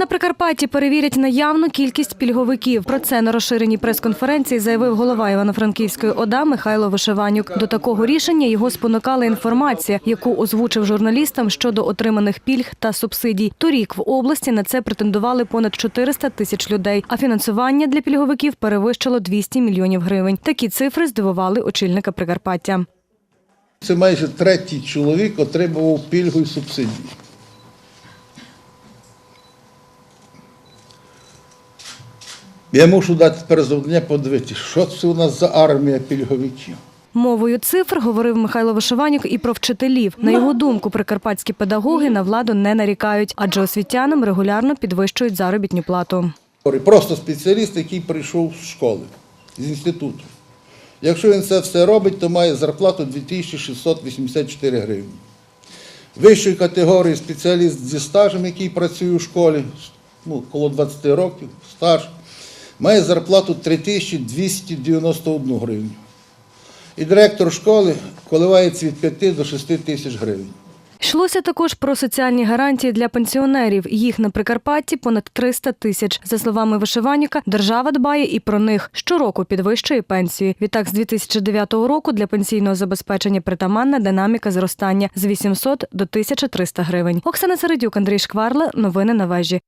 На Прикарпатті перевірять наявну кількість пільговиків. Про це на розширеній прес-конференції заявив голова Івано-Франківської ОДА Михайло Вишиванюк. До такого рішення його спонукала інформація, яку озвучив журналістам щодо отриманих пільг та субсидій. Торік в області на це претендували понад 400 тисяч людей, а фінансування для пільговиків перевищило 200 мільйонів гривень. Такі цифри здивували очільника Прикарпаття. Це майже третій чоловік отримував пільгу і субсидії. Я мушу дати тепер завдання подивитися, що це у нас за армія пільговиків. Мовою цифр говорив Михайло Вишиванюк і про вчителів. На його думку, прикарпатські педагоги на владу не нарікають, адже освітянам регулярно підвищують заробітну плату. Просто спеціаліст, який прийшов з школи, з інституту. Якщо він це все робить, то має зарплату 2684 гривні. Вищої категорії спеціаліст зі стажем, який працює у школі, ну, коло 20 років, стаж, має зарплату 3291 гривню. І директор школи коливається від 5 до 6 тисяч гривень. Йшлося також про соціальні гарантії для пенсіонерів. Їх на Прикарпатті понад 300 тисяч. За словами Вишиванюка, держава дбає і про них. Щороку підвищує пенсії. Відтак, з 2009 року для пенсійного забезпечення притаманна динаміка зростання з 800 до 1300 гривень. Оксана Середюк, Андрій Шкварла. Новини на вежі.